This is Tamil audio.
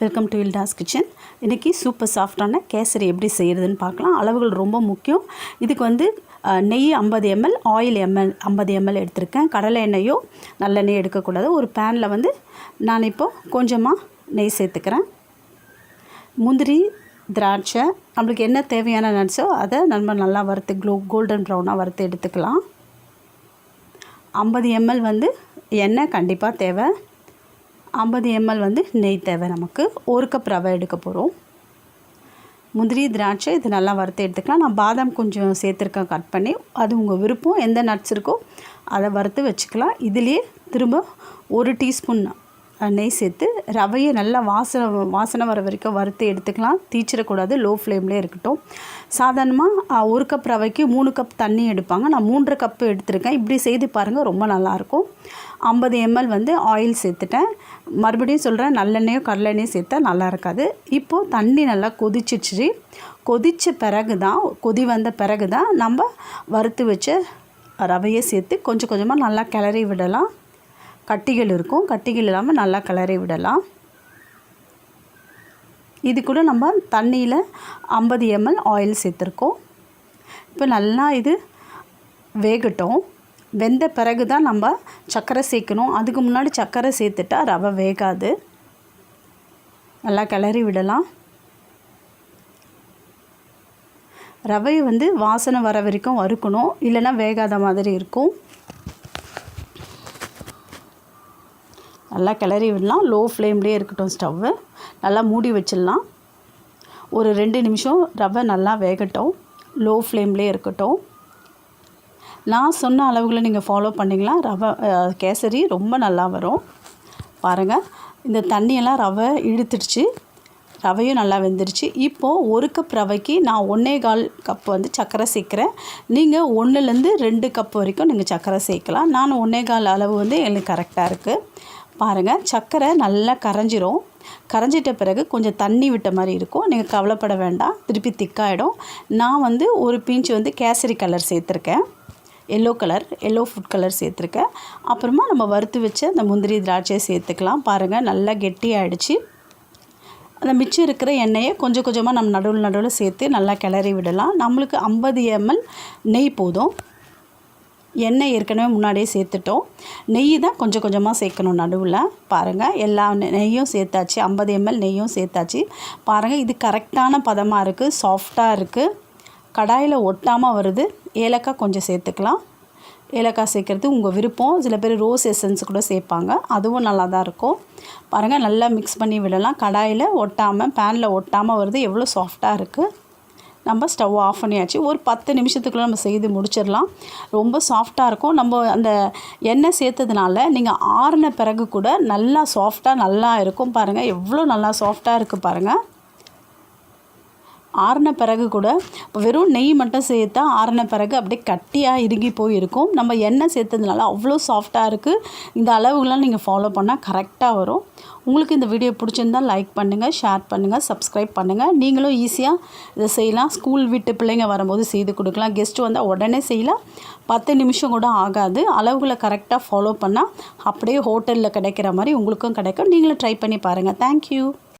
வெல்கம் டு இல்டாஸ் கிச்சன் இன்றைக்கி சூப்பர் சாஃப்டான கேசரி எப்படி செய்கிறதுன்னு பார்க்கலாம். அளவுகள் ரொம்ப முக்கியம். இதுக்கு வந்து நெய் ஐம்பது எம்எல் ஆயில் எம்எல் ஐம்பது எம்எல் எடுத்திருக்கேன். கடலை எண்ணெயோ நல்லெண்ணெய் எடுக்கக்கூடாது. ஒரு பேனில் வந்து நான் இப்போ கொஞ்சமாக நெய் சேர்த்துக்கிறேன். முந்திரி திராட்சை நம்மளுக்கு என்ன தேவையான நட்ஸோ அதை நம்ம நல்லா வறுத்து க்ளோ கோல்டன் ப்ரௌனாக வறுத்து எடுத்துக்கலாம். ஐம்பது எம்எல் வந்து எண்ணெய் கண்டிப்பாக தேவை. ஐம்பது எம்எல் வந்து நெய் தேவை நமக்கு. ஒரு கப் ரவை எடுக்க போகிறோம் முந்திரி திராட்சை இது நல்லா வறுத்து எடுத்துக்கலாம். நான் பாதாம் கொஞ்சம் சேர்த்துருக்கேன் கட் பண்ணி. அது உங்கள் விருப்பம் எந்த நட்ஸ் இருக்கோ அதை வறுத்து வச்சுக்கலாம். இதுலேயே திரும்ப ஒரு டீஸ்பூன் நெய் சேர்த்து ரவையை நல்லா வாசனை வாசனை வர வரைக்கும் வறுத்து எடுத்துக்கலாம். தீச்சிடக்கூடாது லோ ஃப்ளேம்லேயே இருக்கட்டும். சாதாரணமாக ஒரு கப் ரவைக்கு மூணு கப் தண்ணி எடுப்பாங்க. நான் மூன்றரை கப்பு எடுத்திருக்கேன். இப்படி செய்து பாருங்கள் ரொம்ப நல்லாயிருக்கும். ஐம்பது எம்எல் வந்து ஆயில் சேர்த்துட்டேன். மறுபடியும் சொல்கிறேன் நல்லெண்ணெயோ கடலெண்ணெயும் சேர்த்தா நல்லா இருக்காது. இப்போது தண்ணி நல்லா கொதிச்சிச்சு கொதித்த பிறகு தான் கொதி வந்த பிறகு தான் நம்ம வறுத்து வச்ச ரவையை சேர்த்து கொஞ்சம் கொஞ்சமாக நல்லா கிளறி விடலாம். கட்டிகள் இருக்கும். கட்டிகள் இல்லாமல் நல்லா கிளறி விடலாம். இது கூட நம்ம தண்ணியில் ஐம்பது எம்எல் ஆயில் சேர்த்துருக்கோம். இப்போ நல்லா இது வேகட்டும். வெந்த பிறகு தான் நம்ம சர்க்கரை சேர்க்கணும். அதுக்கு முன்னாடி சர்க்கரை சேர்த்துட்டா ரவை வேகாது. நல்லா கிளறி விடலாம். ரவையை வந்து வாசனை வர வரைக்கும் வறுக்கணும். இல்லைன்னா வேகாத மாதிரி இருக்கும். நல்லா கிளறி விடலாம். லோ ஃப்ளேம்லேயே இருக்கட்டும் ஸ்டவ்வு நல்லா மூடி வச்சிடலாம். ஒரு ரெண்டு நிமிஷம் ரவை நல்லா வேகட்டும். லோ ஃப்ளேம்லேயே இருக்கட்டும். நான் சொன்ன அளவுகளை நீங்கள் ஃபாலோ பண்ணிங்களா ரவை கேசரி ரொம்ப நல்லா வரும். பாருங்கள் இந்த தண்ணியெல்லாம் ரவை இழுத்துடுச்சு. ரவையும் நல்லா வெந்துருச்சு இப்போது ஒரு கப் ரவைக்கு நான் ஒன்றே கால் கப் வந்து சர்க்கரை சேர்க்குறேன். நீங்கள் ஒன்றுலேருந்து ரெண்டு கப் வரைக்கும் நீங்கள் சர்க்கரை சேர்க்கலாம். நான் ஒன்றே கால் அளவு வந்து எனக்கு கரெக்டாக இருக்குது பாருங்கள் சர்க்கரை நல்லா கரைஞ்சிரும். கரைஞ்சிட்ட பிறகு கொஞ்சம் தண்ணி விட்ட மாதிரி இருக்கும். நீங்கள் கவலைப்பட வேண்டாம். திருப்பி திக்காயிடும். நான் வந்து ஒரு பீஞ்சு வந்து கேசரி கலர் சேர்த்துருக்கேன். Yellow colour yellow food colour சேர்த்துருக்கேன். அப்புறமா நம்ம வறுத்து வச்ச அந்த முந்திரி திராட்சையை சேர்த்துக்கலாம். பாருங்கள் நல்லா கெட்டி ஆயிடுச்சு அந்த மிச்சம் இருக்கிற எண்ணெயை கொஞ்சம் கொஞ்சமாக நம்ம நடுவில் நடுவில் சேர்த்து நல்லா கிளறி விடலாம். நம்மளுக்கு ஐம்பது எம்எல் நெய் போதும். எண்ணெய் ஏற்கனவே முன்னாடியே சேர்த்துட்டோம். நெய் தான் கொஞ்சம் கொஞ்சமாக சேர்க்கணும் நடுவில். பாருங்கள் எல்லா நெய்யும் சேர்த்தாச்சு. ஐம்பது எம்எல் நெய்யும் சேர்த்தாச்சு. பாருங்கள் இது கரெக்டான பதமாக இருக்குது சாஃப்டாக இருக்குது கடாயில் ஒட்டாமல் வருது. ஏலக்காய் கொஞ்சம் சேர்த்துக்கலாம். ஏலக்காய் சேர்க்குறது உங்கள் விருப்பம். சில பேர் ரோஸ் எசன்ஸ் கூட சேர்ப்பாங்க. அதுவும் நல்லா தான் இருக்கும். பாருங்கள் நல்லா மிக்ஸ் பண்ணி விடலாம். கடாயில் ஒட்டாமல் பேனில் ஒட்டாமல் வருது. எவ்வளோ சாஃப்டாக இருக்குது நம்ம ஸ்டவ் ஆஃப் பண்ணியாச்சு. ஒரு பத்து நிமிஷத்துக்குள்ளே நம்ம செய்து முடிச்சிடலாம். ரொம்ப சாஃப்டாக இருக்கும். நம்ம அந்த எண்ணெய் சேர்த்ததுனால நீங்கள் ஆறின பிறகு கூட நல்லா சாஃப்டாக நல்லா இருக்கும் பாருங்கள் எவ்வளோ நல்லா சாஃப்டாக இருக்குது பாருங்கள் ஆறின பிறகு கூட இப்போ வெறும் நெய் மட்டும் சேர்த்தா ஆறின பிறகு அப்படியே கட்டியாக இறுகி போயிருக்கும். நம்ம எண்ணெய் சேர்த்ததுனால அவ்வளோ சாஃப்டாக இருக்குது இந்த அளவுகள்லாம் நீங்கள் ஃபாலோ பண்ணால் கரெக்டாக வரும். உங்களுக்கு இந்த வீடியோ பிடிச்சிருந்தா லைக் பண்ணுங்கள் ஷேர் பண்ணுங்கள் சப்ஸ்கிரைப் பண்ணுங்கள் நீங்களும் ஈஸியாக இதை செய்யலாம். ஸ்கூல் விட்டு பிள்ளைங்க வரும்போது செய்து கொடுக்கலாம். கெஸ்ட் வந்தால் உடனே செய்யலாம். பத்து நிமிஷம் கூட ஆகாது. அளவுகளை கரெக்டாக ஃபாலோ பண்ணால் அப்படியே ஹோட்டலில் கிடைக்கிற மாதிரி உங்களுக்கும் கிடைக்கும். நீங்களும் ட்ரை பண்ணி பாருங்கள் தேங்க்யூ